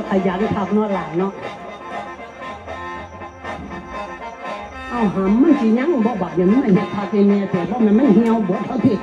ว่าขยันขับนาะหลานเนาะเอาหำมันจีนั่งบอกบักอย่างนี้มันเฮ็ดคาเทเมียแต่ว่ามันไม่เหี่ยวบอกเขาที่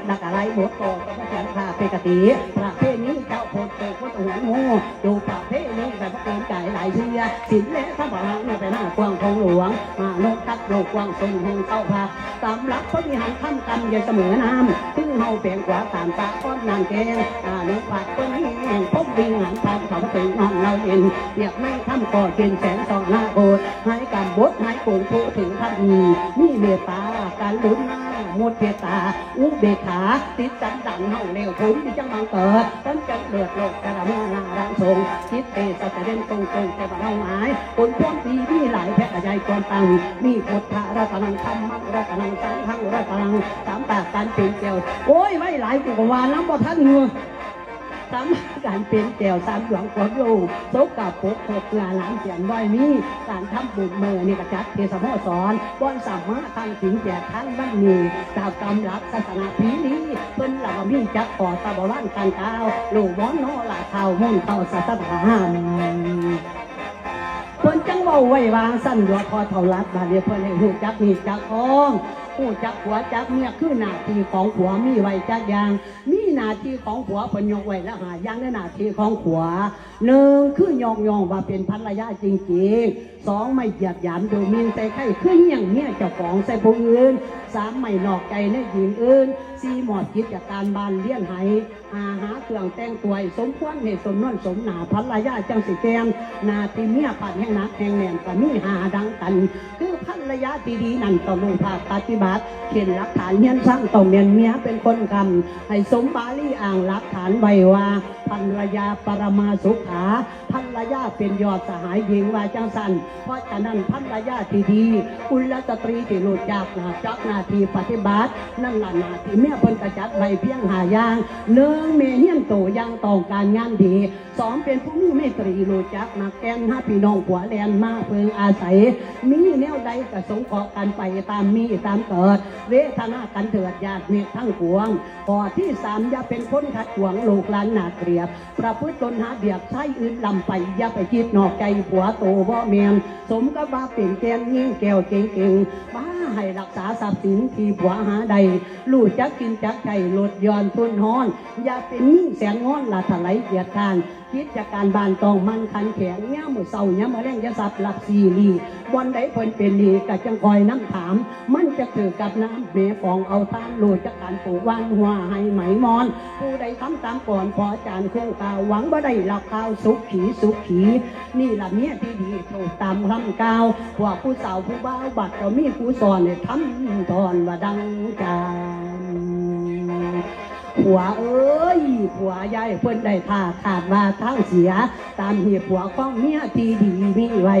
นักดักอะไรบทโตก็พระจันทาเปกติประเภทนี้เจ้าโพดโตก็ตัวหัวงูดูประเภทนี้แบบว่าเกินใจหลายเชื่อสินและพระบาทเนี่ยไปหน้ากวางของหลวง มาโลกทัดโลกกวางทรงแห่งเข้าพาตามหลักพระวิหารข้ามกันอย่าเสมอน้ำถึงเฮาเปลี่ยนกว่าตามตาก้อนนางแกงอานุปัดตัวนี้พบวิ่งหันตามเขาถึงนอนเราเย็นเรียกไม่ทำก่อเกินแสนสองหน้าโกดให้กำบดให้โกนผู้ถึงท่านมีมีเมตตาการลุ้นหน้า มดเทตา อุเบขาติดจันดังเฮาเร็วผมที่จังบังเกิดตั้งจังเลือดโลกกระมังนารังทรงคิดเตสัจเด่นตรงตรงแต่บ่าเฮาหมายคนพวกปีมีหลายแพทย์ใหญ่ก่อนตังมีพุทธะรัตนังธรรมังรัตนังสังฆังรัตนังสามปากการเป็นเกี่ยวโอ้ยไม่หลายกูกว่าน้ำบ่ท่านเงือ สามการเป็นแก้วสามหลวงขวดโลโซกับปกหกเกลือหลานเสียนบ่อยมีการทำบุญเมื่อนี่กระจัดเทศโมสอนบ้อนสามารถทางถึงแจกทั้งบ้านนี้ตามกำลักศาสนาพีนี้เพิ่นเหล่ามีจักขอตาบร้านการกาวลูกบ้อนนอหลาเท้ามุ่นเข้าศาสนาห้ามเพิ่นจังเว้าไว้วางสั้นยอดพอเท่ารัดบาเดียเพิ่นให้หูจักมีจักอ้องหูจักผัวจักเมียคือหน้าที่ของผัวมีไว้จักยางมี หน้าที่ของผัวเป็นยกไว้แล้วหาอย่างในหน้าที่ของผัวหนึ่งคือยองยองว่าเป็นภรรยาจริงๆสองไม่เหยียดหยามดูมินใส่ใครคืออย่างเนี้ยเจ้าของใส่ผู้อื่น สามไม่หนอกใจในหญิงอื่นสี่หมอดกิจการบานเลี้ยงไหหาหาเครื่องแต่งตัวสมควรให้สมนวนสมหนาภรรยาจังสิแกงนาที่เมียปัดแห่งนักแห่งแหนมก็มีหาดังกัน คือภรรยาดีๆนั่นต้องลงภาคปฏิบัติเขียนหลักฐานเฮียนสร้างต้องเมียนเมียเป็นคนกำให้สมบาลีอ่างหลักฐานไว้ว่า ภรรยาปรมาสุขาภรรยาเป็นยอดสหายหญิงว่าจังสันเพราะฉะนั้นภรรยาที่ดีอุลสตรีที่รู้จักหนาจักนาทีปฏิบัติ นั่นละนาที่เมียเพิ่นกระจัดไว้เพียงหายางหนึ่งเมียเฮียนโตอยังต้องการงานดีสองเป็นผู้มีเมตรีรู้จักนักแกนห้าพี่น้องผัวแลนมาเพิงอาศัย มีแนวใดก็สงเคราะห์กันไปตามมีตามเกิด เวทนากันเถิดญาติเมตทั้งปวงข้อที่สามอย่าเป็นคนขัดขวางลูกหลานหนาเกลียบประพฤติตนหาเบียบใช้อื่นลำไปอย่าไปคิดนอกใจผัวโตบ่เมียนสมกับว่าเป็นแกนยิ่งแก้วเก่งๆบ้าให้รักษาทรัพย์สินที่ผัวหาใดลูกจักกินจักใจลดย่อนทุนห้อน อย่าเป็นยิ่งแสนงอนละถลายเกียรติทานคิดจากการบานตองมันคันแข็งเงี้ยมือเศร้าเงี้ยมือแรงจะสับหลับซีรีวันใดเพิ่นเป็นดีก็จังคอยน้ำถาม มันจะถือกับน้ำเมฟองเอาท่านโลดจากการปลูกวานหัวให้ไหมมอน ผู้ใดทำตามก่อนพอจานเครื่องกาวหวังบ่ได้หลับข้าวสุขขีสุขขี นี่ละเมียที่ดีถูกตามคำกาวพวกผู้สาวผู้บ่าวบัดเรามีผู้สอนให้ทำตอนว่าดังใจ ผัวเอ้ยผัวยายเพิ่นได้ท่าขาดว่าทั้งเสีย ตามเหตุผัวของเมียที่ดีมีไว้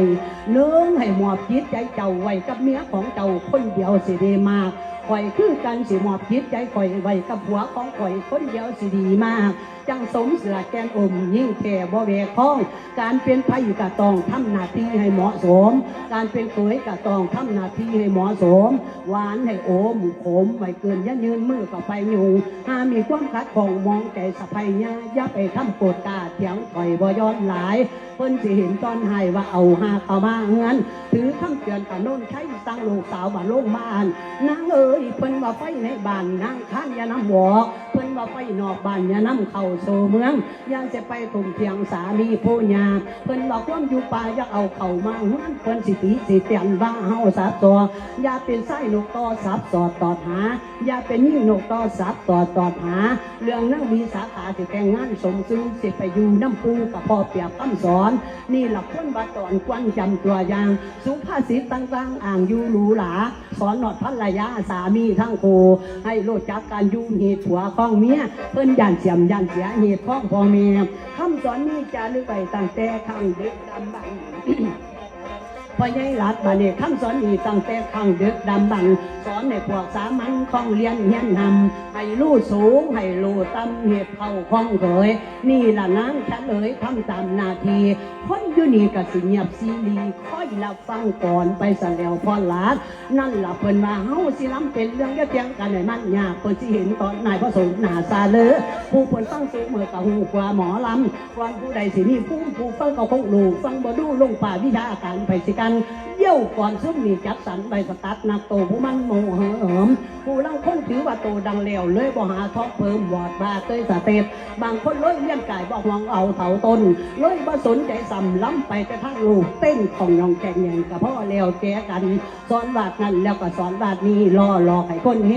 เนื่องให้หมอบจิตใจเจ้าไว้กับเมียของเจ้าคนเดียวสิดีมากข่อยคือกันสิหมอบจิตใจข่อยไว้กับผัวของข่อยคนเดียวสิดีมาก จังสมเสือแกนอมยิ่งแค่บ่แวกข้อง การเป็นไผ่กะต้องทำหน้าที่ให้เหมาะสม การเป็นเคยกะต้องทำหน้าที่ให้เหมาะสม หวานให้โอมขมไว้เกินยันยืนมือก็ไปอยู่หามีความคัดของมองใจสะพายยาอย่าไปทำโกรธกาเถียงถอยบ่ย้อนหลาย เพิ่นสิเห็นตอนหายว่าเอาหาเข้ามาเฮือน ถือคำเตือนกับโน่นใช้สั่งลูกสาวบ้านโรงบ้านนางเอ้ยเพิ่นว่าไฟในบ้านนางข้านอย่านำวอก พิ่นว่าไฟนอกบ้านอย่านำเข้าสู่เมืองอย่าจะไปตุ่มเทียงสามีผู้ยาเพิ่นบอกความอยู่ป่าอย่าเอาเข้ามาเฮือนเพิ่นสิตีสิเตียนว่าเฮาสับตัวอย่าเป็นไส้นกต่อสับสอดตอดหาอย่าเป็นยิ่งนกต่อสับตอดตอดหา เรื่องนั่งมีสาขาสิแต่งงานสมซึ่งสิไปอยู่น้ำปูกับพ่อเปียกคำสอน นี่หลักพ้นบัดตอนควันจำตัวอย่าง สุภาษิตต่างๆ อ่างอยู่หรูหราสอนหนอดภรรยาสามีทั้งโคให้รู้จักการยู่เหตุผัวข้องเมียเพิ่นย่านเสียมย่านเสียเหตุพ้องพ่อเมียคำสอนนี้จะลึกไปตั้งแต่ข้งเด็กดำบัน พ่อใหญ่หลัดบาเนี่คำสอนอีตั้งแต่ข้างดึกดำบันสอนในพวกสามัญคล่องเรียนเฮียนนำให้รู้สูง ให้รู้ต่ำเหตุเข้าคล่องเคยนี่ล่ะนางฉันเลยทำตามนาทีคนอยู่นี่ก็สิเงียบซีรีคอยรับฟังก่อนไปสแล้วพ่อหลานนั่นล่ะเพิ่นว่าเฮาสิล้ำเป็นเรื่องย่าเพียงกันให้มันยากเพิ่นสิเห็นตอนนายพระสงฆ์หน้าซาเลอผู้เพิ่นฟังสูงเมื่อกับหูกว่าหมอลำก่อนผู้ใดสิมีผู้ผู้ฟังก็คงรู้ฟังบ่ดูลงป่าวิชาอาการไปสิกันเยี่ยวก่อนซึ่งมีจัดสรรใบสตัดนักโตผู้มันโมเหิมผู้เล่าคงถือว่าโตดังแล้วเลยบ่หาทอกเพิ่มวอดบาเตยสเตปบางคนเลยเลี้ยงกายบ่หวงเอาเถาต้นเลยบ่สนใจสำล้ำไปแต่ทางลูกเต้นของยองแกงแยงกับพ่อแล้วแกกันสอนบาดนั้นแล้วก็สอนบาดนี้ล่อหลอกให้คนเฮ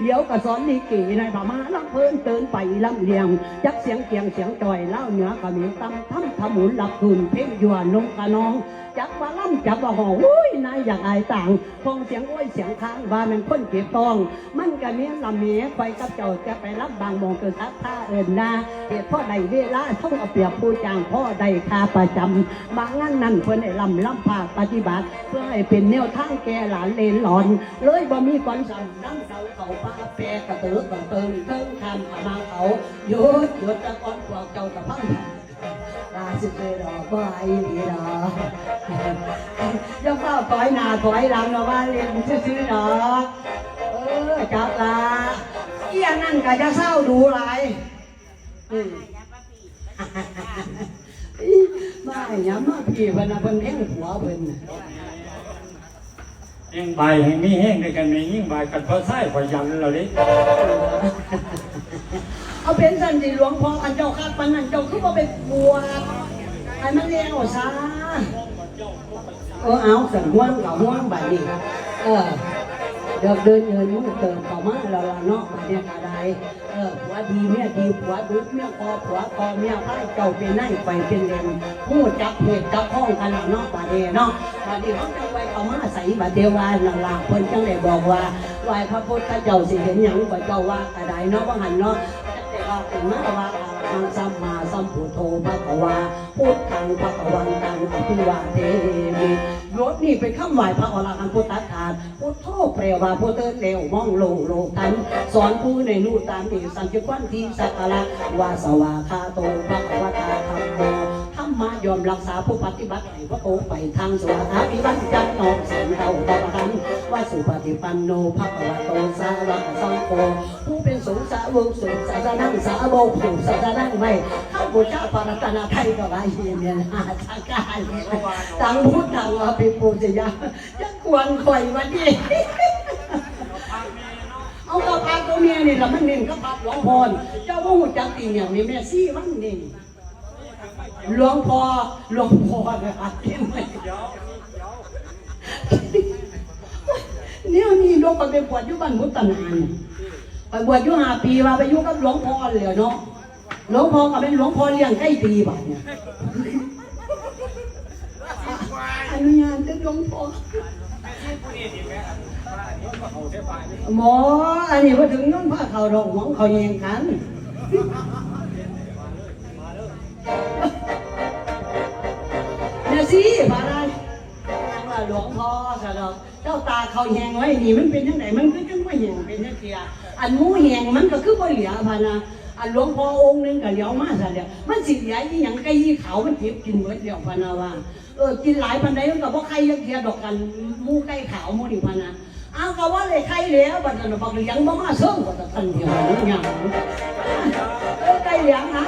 เดี๋ยวก็สอนลีกีในพม่าลำเพิ่นเตือนไปลำเลียงจักเสียงเกียงเสียงจอยเล่าเหนือก็มีตำทำทำหมุนหลับคืนเพ่งยัวนงกะน้อง จับว่าล่ำจับว่าหออุ้ยนายอยากอายต่างฟองเสียงโอ้ยเสียงค้างว่ามันคนเก็บตอง มันก็เมียลำเมียไปกับเจ้าจะไปรับบางมองเกิดทักท่าเอินนาเหตุพ่อใดเวลาต้องเอาเปรียบผู้จ้างพ่อใดคาประจำบางงานนั่นเพื่อนไอ้ลำลำภาปฏิบัติ เพื่อให้เป็นแนวทางแก่หลานเลนหลอน เลยบ่มีก่อนสั่งนั่งเสาเขาป้าแปรกระตือกระเติงเติงคำขามาเขาหยุดหยุดตะกอนพวกเจ้าตะพังาสิเลยดอกบ่ไอ้นี่ดอกยังเฝ้าถอยหน้าถอยหลังเนาะว่าเรียนซื่อๆดอกเออจับละเอี้ยนั่นก็จะเศร้าดูหลายอืมมาอ้ยามาพี่เพิ่นน่ะเพิ่นเพ่งหัวเพิ่นน่ะแห่งใบแห่งมีแห้งด้วยกันมียิ่งใบกันเพราะไส้พอยันเราดิ เอาเป็นสันติหลวงพ่ออันเจ้าข้าปันนั่นเจ้าคือบ่ไปบวไอ้มันเลี้ยงเอซะเออเอาสั่นห่วงกับห่วงบัดนี้เออเดินเดินเดินมุ่งเติมเข้ามาแล้วล่ะเนาะบัดเนี่ยกระไดเออผัวดีเมียดีผัวดุเมียคอผัวคอเมียพาเจ้าเป็นนั่งไปเป็นเลนผู้จับเหตุจับข้องกันล้วเนาะบัดเนี่ยเนาะบัดนี้เขาจะไปเข้ามาใส่บัดเดียวว่านั่นล่ะเพิ่นจังได้บอกว่าไหวพระพุทธเจ้าสิเห็นหยังบ่เจ้าว่ากระไดเนาะว่าหันเนาะ ต่ว่าเป็นมาว่าทางสัมมาสัมพุทโธพระวาพุทธังพระวันตังอภิวาเทมิรถนี่เป็นคำไหวพระอรหันต์พุทธทาสพุทโธแปลว่าพุทเตือนเร็วมองโลโลกัน สอนผู้ในรู้ตามที่สังจุวันที่สักการะวาสวาคาโตพระวะตาธรรมโม มายอมรักษาผู้ปฏิบัติให้พระโตไปทางสวาภิบัติจันนองเสียงเราบารหันว่าสุปฏิปันโนพระกวโตสาวกสังโฆผู้เป็นสงฆ์สาวกสุศาสนังสาวกผู้ศาสนังไม่ข้าพุทธปรัตนาไทยก็ไรเมียนอาชากายตังพุทธังวาปิปูจยาจะกวนข่อยวันนี้เอากระพาตัวเมียนี่ละมันเน่นกระพาหลวงพ่อเจ้าว่าหัวจักตีเนี่ยนี่แม่ซี่มันเน่น หลวงพ่อหลวงพ่อเนี่ยอัดเต็มเลยเนี่ยนี่หลวงพ่อไปบวชอยู่บ้านพุทธนานไปบวชอยู่ห้าปีว่าไปอยู่กับหลวงพ่อเลยเนาะหลวงพ่อก็เป็นหลวงพ่อเลี้ยงใกล้ปีบ่าเนี่ยอนุญาตเด้อหลวงพ่อหมออันนี้พอถึงน้องผ้าเขาดอกหมองเขาแยงกัน เนี่ยสิพาได้ยังว่าหลวงพ่อสะดอกเจ้าตาเขาแหงไว้นี่มันเป็นยังไงมันคือจังว่าแหงเป็นยังเทียอันหมูแหงมันก็คือบ่เหลียพานะอันหลวงพ่อองค์หนึงก็เหลียวมาซะเดียวมันสิเหลียอีหยังไก่ยี่เขามันเก็บกินเบิดเดียวพานะว่าเออกินหลายปันใดมันก็บ่ใครยังเทียดอกกันหมูไก่ขาวหมูนี่พานะเอาก็ว่าเลยใครเหลี้ยบัดนั้นบอกเลี้ยงบ่มาเสิ่งก็จะทันเดียวนี่หยังเออไก่เหลี้ยงนะ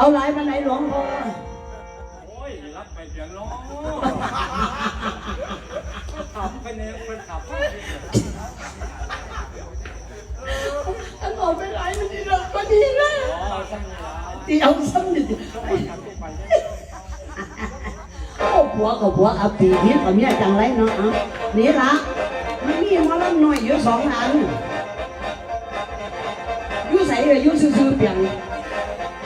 เอาหลายปานไหนหลวงพ่อโอ้ยรับไปเสียงน้องขับไปเนี่ยคนขับอันบอกไปหลายมันดีดอกก็ดีนะอ๋อช่างเวลาที่เอาซ้ำดิต้องไปทำที่ไปเนี่ยโอ้ผัวกับผัวเอาปีนี้กับเมียจังไรเนาะนี่ละมันมีมอลำน้อยอยู่สองอันยู่ใส่เลยยู่ซื่อๆเปลี่ยน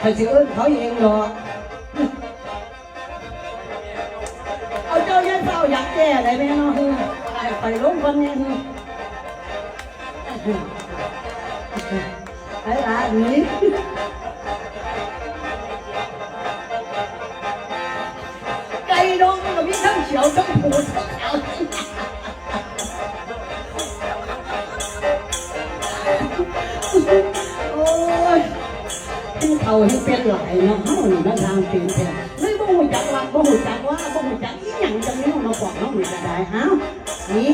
ใครสิเอิ้นเขาเองหรอกเอาเจ้ายันเฝ้าอยากแก้อะไรไหมเนาะคือไปไปลงคนนี้คือไอ้หลานนี้ขียวทั้งผูทั้ง เขาให้เป็นหลายเนาะเฮานี่นะทางเปลี่ยนแปลงไม่บ่ฮู้จักว่าบ่ฮู้จักว่าบ่ฮู้จักอีหยังจังนี้มาบอกน้องนี่ก็ได้เอ้านี่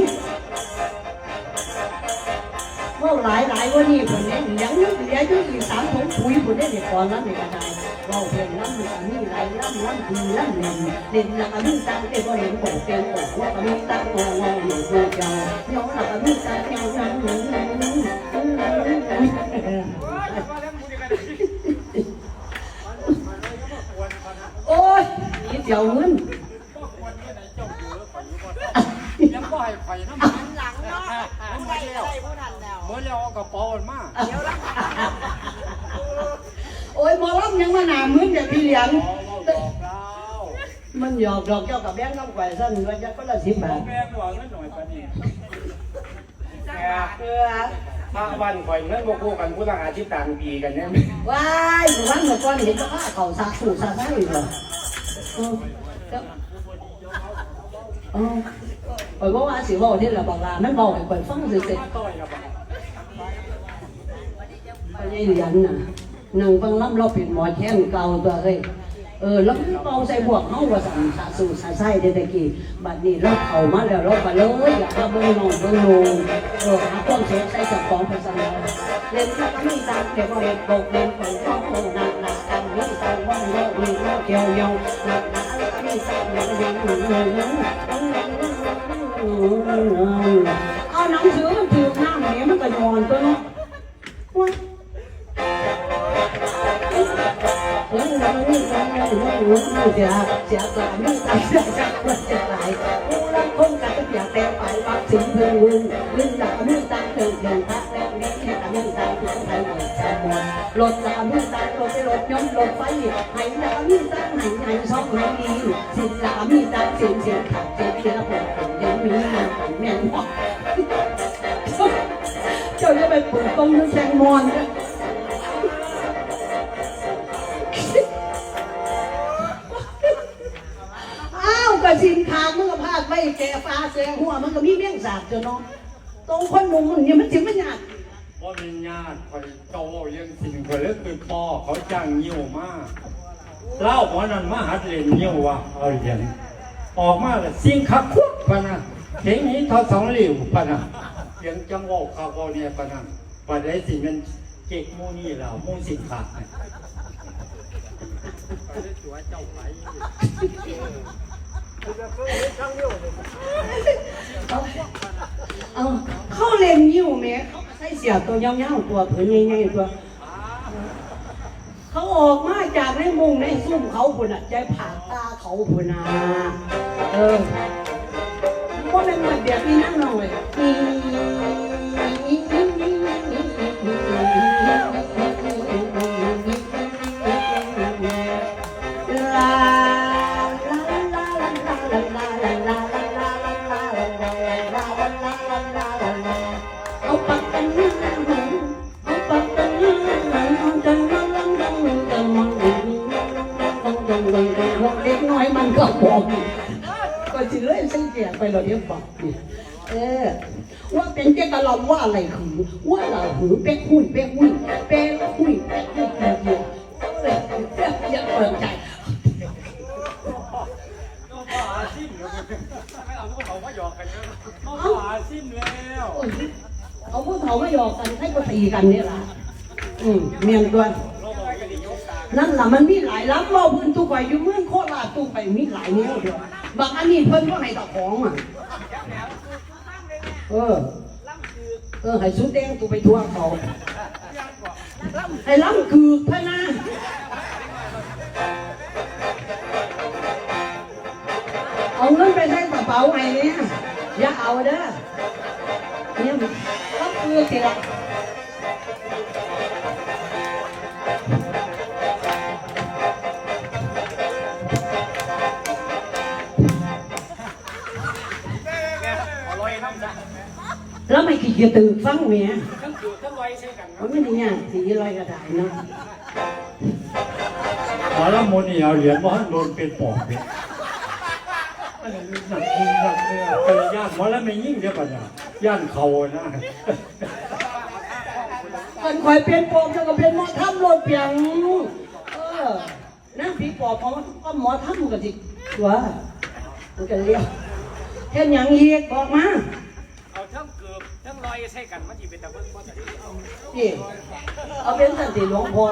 เว่าหลายหลายว่านี้คนนี้ยังนึกเหลืออยู่อีกสามถุงปุ๋ยคนนี้เด็กก่อนนั้นนี่ก็ได้เราเพิ่นน้ำมันก็มีหลน้ำน้ำดีน้ำเล่นเล่นแล้วก็มีตังแต่บ่เห็นโกเต็มอกว่าก็มีตังงองออยู่ตัวเจ้าย้อนแล้วก็มีตังเจ้าจังหนึ่งหนึ่งหนึ่งหนึ่งหนึ่งหนึ่ง โอ้ย นี่เดี๋ยวเงินยังบ่ให้ไฟน้ำมันหลังเนาะผู้ใดใส่ผู้นั้นแล้วเมื่อเราเอากระเป๋ามาเดี๋ยวละโอ้ยหมอลำยังมาหนามึนอย่างพี่เหลียงเอาเราบอกเรามันหยอกดอกเจ้ากับแบงค์น้ำไก่สั้นว่าจะก็ละสิบบาทแม่งว่าเงินหน่อยปานนี้เออพระวันข่อยเงินบ่คู่กันผู้ต้องหาที่ต่างปีกันเนี่ยว้ายหมู่บ้านหมู่ก้อนเห็นก็ว่าเขาสาสูสาซ่าอยู่เหรอเออเออข่อยบอกว่าสิบอกที่เราบอกลามันบอกให้ข่อย Bởi bố ạ xỉu bầu thế là bảo là mấy bầu này bởi phong gì thế Bởi dây đi ăn à Nàng vâng lắm lo phiền mọi khen cao tòa rồi เออแล้วเราใส่บวกเข้าว่าสันสะสู่สะไส้เด็กกี่บัดนี้เราเข่ามาแล้วเราไปเลยอยากมาเบิ้งนองเบิ้งนงเออหาความเสียใจจากของภาษาเล่นก็มีตามเก็บไว้ตกเล่นของข้องนัก แล้วมีแล้วเกี่ยวยงนักหนาแล้วมีแฟนยังยังยังยังเอาหนังสือมันถือหน้าไหนมันก็นอนตัวเนาะแล้วมันไม่ได้ไม่ได้ไม่ได้เสียเสียกลายไม่ตายเสียกลายเสียกลายผู้รับคงกันอยากแต่ไปวัดสิงเพื่อนวุ่นลื่นหลับมือตาเติมเงินพระแล้วนี้แค่ตามือตาเพื่อนไทยหมดแสนหมดลดตามือตาลด ยมลงไปไหนแลามีตั้งไหนไหนช่องไหนมีสินสามีตั้สียงเสียงขับเสียงเสียปวดผมยังมีงานผมแม่นหอกเจ้าจะไปปวดตรงด้วยแซงมอนอ้าวกระสินคางมึงก็พาดไปแก่ฟ้าแซงหัวมันก็มีเมี่ยงสาบเจ้าน้องตรงคนมุงมันเนี่ยมันถึงมันยาก ว่ามีญาติคอยโตยังสิ่งคนเล็กคือพ่อเขาจ้างยิ้วมากเล่าหมอนันมาหัดเรียนยิ้วว่าเอาเรียญออกมาแล้วสิ่งขักคุกปะนะเห็นนี้ทอสองเหลี่ยวปะนะเสียงจังหวะคาร์บอนเนี่ยปะนะปัจจัยสิ่งมันเก๊กมูนี่เรามูสิขาดเนี่ยเอาเข้าเล่นยิ้วแม่เขาก็ใส่ เสียตัวยาวๆตัวผืนใหญ่ๆตัว เขาออกมาจากในมุงในซุ่มเขาพุ่นอะใจผ่าตาเขาพุ่นอะเออว่าเป็นเหมือนเดียวนี่นั่งหน่อย ไปเราเดี๋ยบอกเนี่ยเออ ว่าเป็นเจ้ากะลอมว่าอะไรหือว่าเราหือเป็กหุ่ยเป็กหุ่ยเป็กหุ่ยเป็กหุ่ยเดียวเลยเปียกเปียเปิดใจเขาอาซิมไม่เอาพวเขามาหยอกกันเยอะเขาอาซิมแล้วเอาพวกเขามาหยอกกันให้ก็ตีกันเนี่ยล่ะอืมเมียนตัวนั่นล่ะมันมีหลายล้ำเราพื้นตู้ไปอยู่เมืองโคราชตู้ไปมีหลายแนวเดียว บางอันนี้เพิ่นก็ให้ตะของอะเออเออให้สุดแดงตู้ไปทั่วเขาให้ล้ำคือพะนะเอาเงินไปใส่กระเป๋าไงเนี่ยอย่าเอาเด้อเนี่ยก็คือสิละ แล้วไม่ขี้เกียจตื่นฟังเมียทั้งคือทั้งไว้ใช่กันครัมับนไม่ได้ยากสีลอยกระดาษเนาะหมอละมุนี่เอาเหรียญมาให้โดนเป็นปอกเลยอันนี้หนักจริงหนักเลยกระยานหมอแล้วไม่ยิ่งเดียวกันนะย่านเขานะกันคอยเปลี่ยนโปมจะก็เป็นหมอทำโลดเปียงเออนั่งผีปอบของก็หมอทำกันสิตัวมันกันเรียกเห็นอย่างอีกบอกมาเอาทั้งเกือบ ทั้งลอยใช้กันมันจีเป็นตะเบิ้งว่าจะได้นี่เอาเป็นสันติหลวงพ่อ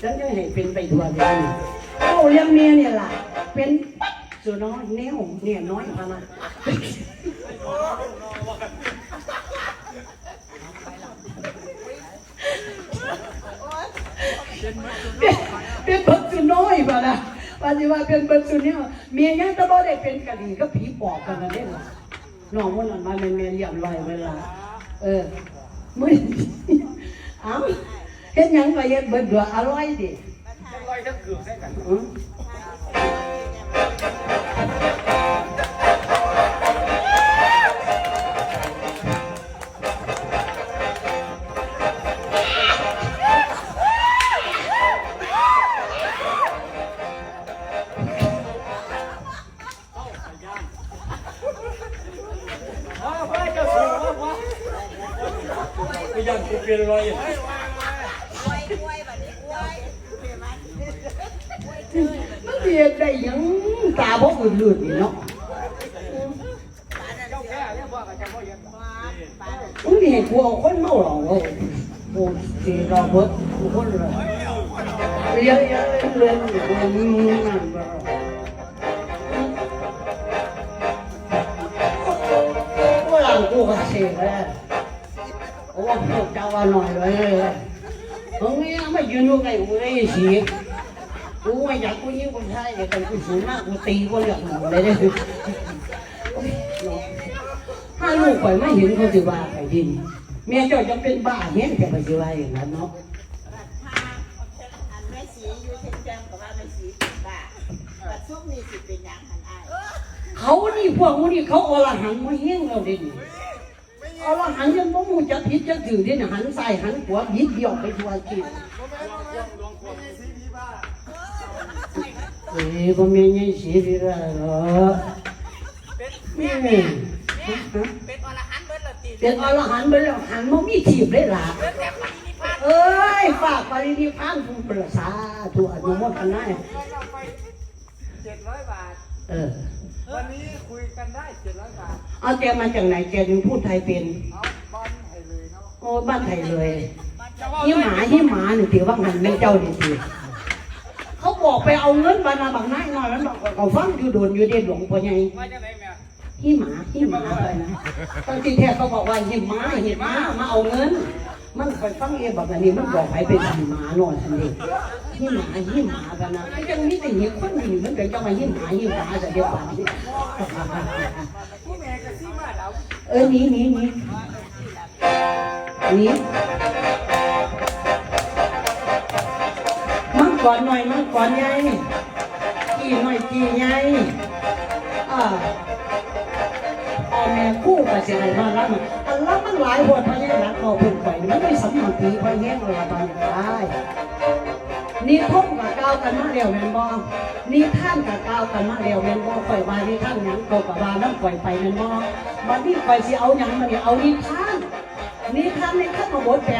ฉันจะให้เป็นไปทั่วเดือนเอาเลี้ยงเมียเนี่ยล่ะ เป็นส่วนน้อยแนวเนี่ยน้อยพามาเป็นเป็นเบิกสุน้อยป่ะนะปฏิว่าเป็นเบิกสุเนี่ยเมียยังตะบ่ได้เป็นกะดีก็ผีปอบกันนั่นเองล่ะ น้องมันนั่นมาเป็นเมียเลี้ยงลอยเวลา เออมื้อเอ้าเฮ็ดหยังก็เฮ็ดเบิดดัวอร่อยดิทั้งลอยทั้งเกือบใช้กัน เจ้าแค่เนี่ยว่ากันจะว่ายังมึงนี่ให้กูเอาคนเมาหรอกโอ้โหสิรอเบิดกูคนเลยเยอะๆเรื่องกูมึงนั่นกูหลังกูก็เสียแล้วโอ้พวกเจ้าว่าหน่อยเลยมึงนี่ไม่ยืนอยู่ไงกูได้สิกูไม่อยากกูยิ้มคนไทยแต่กูสูงมากกูตีกูเหลือกหมดเลยเด้อถ้า ลูกข่อยไม่เห็นเขาสิว่าไข่ดินเมียเจ้าจะเป็นบ้าเห็นแต่ไปสิว่าอย่างนั้นเนาะอันแม่สีอยู่เช่นจังกับว่าแม่สีเป็นบ้าปัดซุปนี่สิเป็นหยังหันอ้ายเขานี่พวกมูนี่เขาอรหันต์มาเฮงเราเด่นอรหันต์ยังบ่มูจะผิดจะถือเด่นหันซ้ายหันขวาบิดเดียวไปทั่วจีนเอ้ยบ่แม่นยังสีดีละเหรอนี่นี่ เป็นอรหันต์เบิดละตีเป็นอรหันต์ไปแล้วหันมามีทีบได้ล่ะเบิดแต่ปฏินิพพานเอ้ยฝากปรินิพพานผู้ประสาธุอนุโมทนาเจ็ดร้อยบาท เออ วันนี้คุยกันได้เจ็ดร้อยบาท เอาแกมาจากไหนแกยังพูดไทยเป็นเอาบอลให้เลยเนาะโอ้บ้านไทยเลยจะว่ายี่หมายี่หมาหนึ่งถือว่าหันแม่เจ้าดีทีเขาบอกไปเอาเงินบานาบักนายหน่อยมันบอกเขาฟังอยู่โดนอยู่เด็ดหลวงพ่อใหญ่ว่าจะไหนแม่ยี่หมายี่หมาไปนะตอนที่แท้เขาบอกว่ายี่หมายี่หมามาเอาเงิน มันคอยฟังเองแบบนี้มันบอกไปเป็นยี่หมาหน่อยทันทียี่หมายี่หมากันนะยังมีแต่ยี่คนหนึ่มันเป็นเจ้ามายี่หมายี่หมาแต่เดียวกันผู้แม่ก็ซี่มาดาวเออหนีหนีหนีหนีมังก่อนหน่อยมังก่อนใหญ่กี่หน่อยกี่ใหญ่อ่า แม่คู่กับเสียงมารับมันอันรับมันหลายหัวพะแย่รังเอาเป็นไปมันไม่สำคัญปีพะแย่เราตอนนี้ได้นี่ท่งกับก้าวกันมาเร็วแมนบ่นี่ท่านกับก้าวกันมาเร็วแมนบ่ข่อยมานี่ท่านยังโตกับบาน้ำข่อยไปแมนบ่บัดนี้ข่อยสิเอาหยังมาเนี่ยเอานี่ท่านนี่ท่านนี่ท่านมาบดแต่